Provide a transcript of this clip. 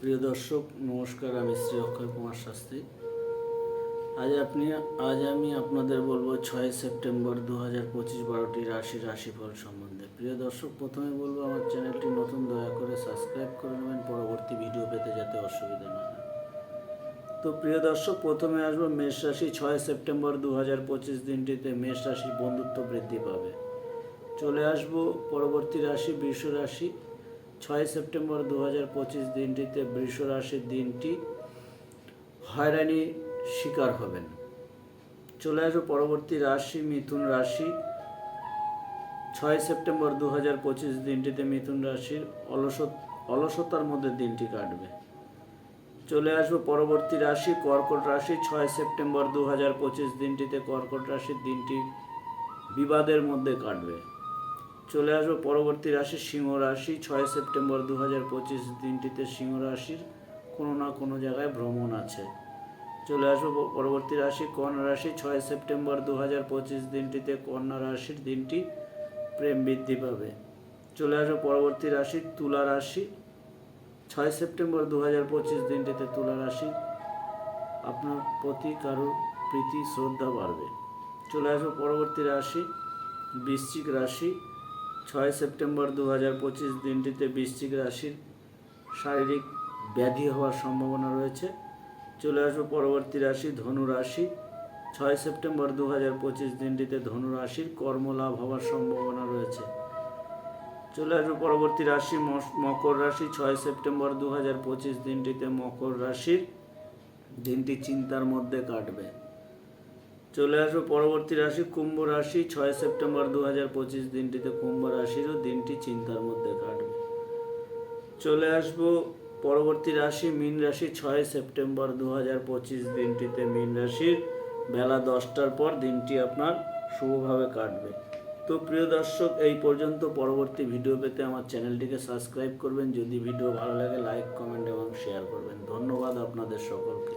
প্রিয় দর্শক, নমস্কার, আমি শ্রী অক্ষয় কুমার শাস্ত্রী। আজ আপনি, আজ আমি আপনাদের বলব ছয় সেপ্টেম্বর দু হাজার পঁচিশ বারোটি রাশি রাশিফল সম্বন্ধে। প্রিয় দর্শক, প্রথমে বলব, আমার চ্যানেলটি নতুন, দয়া করে সাবস্ক্রাইব করে নেবেন। পরবর্তী ভিডিও পেতে যাতে অসুবিধা না হয়। তো প্রিয় দর্শক, প্রথমে আসব, মেষ রাশি, ছয় সেপ্টেম্বর দু হাজার পঁচিশ দিনটিতে মেষ রাশির বন্ধুত্ব বৃদ্ধি পাবে। চলে আসব, পরবর্তী রাশি, বৃষ রাশি। ছয় সেপ্টেম্বর দু হাজার পঁচিশ দিনটিতে বৃষ রাশির দিনটি হয়রানি শিকার হবেন। চলে আসব পরবর্তী রাশি, মিথুন রাশি। ছয় সেপ্টেম্বর দু হাজার পঁচিশ দিনটিতে মিথুন রাশির অলস অলসতার মধ্যে দিনটি কাটবে। চলে আসব পরবর্তী রাশি, কর্কট রাশি। ছয় সেপ্টেম্বর দু হাজার পঁচিশ দিনটিতে কর্কট রাশির দিনটি বিবাদের মধ্যে কাটবে। চলে আসব পরবর্তী রাশি সিংহ রাশি, ছয় সেপ্টেম্বর দু হাজার পঁচিশ দিনটিতে সিংহ রাশির কোনো না কোনো জায়গায় ভ্রমণ আছে। চলে আসব পরবর্তী রাশি কন্যা রাশি, ছয় সেপ্টেম্বর দু হাজার পঁচিশ দিনটিতে কন্যা রাশির দিনটি প্রেম বৃদ্ধি পাবে। চলে আসব পরবর্তী রাশি তুলা রাশি, ছয় সেপ্টেম্বর দু হাজার পঁচিশ দিনটিতে তুলা রাশি, আপনার প্রতি কারোর প্রীতি, শ্রদ্ধা বাড়বে। চলে আসব পরবর্তী রাশি বৃশ্চিক রাশি ছয় সেপ্টেম্বর দু হাজার পঁচিশ দিনটিতে বৃশ্চিক রাশির শারীরিক ব্যাধি হওয়ার সম্ভাবনা রয়েছে। চলে আসব পরবর্তী রাশি, ধনু রাশি। ছয় সেপ্টেম্বর দু হাজার পঁচিশ দিনটিতে ধনু রাশির কর্মলাভ হওয়ার সম্ভাবনা রয়েছে। চলে আসব পরবর্তী রাশি মকর রাশি। ছয় সেপ্টেম্বর দু হাজার পঁচিশ দিনটিতে মকর রাশির দিনটি চিন্তার মধ্যে কাটবে। চলে আসব পরবর্তী রাশি, কুম্ভ রাশি। ছয় সেপ্টেম্বর দু হাজার পঁচিশ দিনটিতে কুম্ভ রাশিরও দিনটি চিন্তার মধ্যে কাটবে। চলে আসব পরবর্তী রাশি, মীন রাশি। ছয় সেপ্টেম্বর দু হাজার পঁচিশ দিনটিতে মীন রাশির বেলা দশটার পর দিনটি আপনার শুভভাবে কাটবে। তো প্রিয় দর্শক, এই পর্যন্ত পরবর্তী ভিডিও পেতে আমার চ্যানেলটিকে সাবস্ক্রাইব করবেন। যদি ভিডিও ভালো লাগে, লাইক, কমেন্ট এবং শেয়ার করবেন। ধন্যবাদ আপনাদের সকলকে।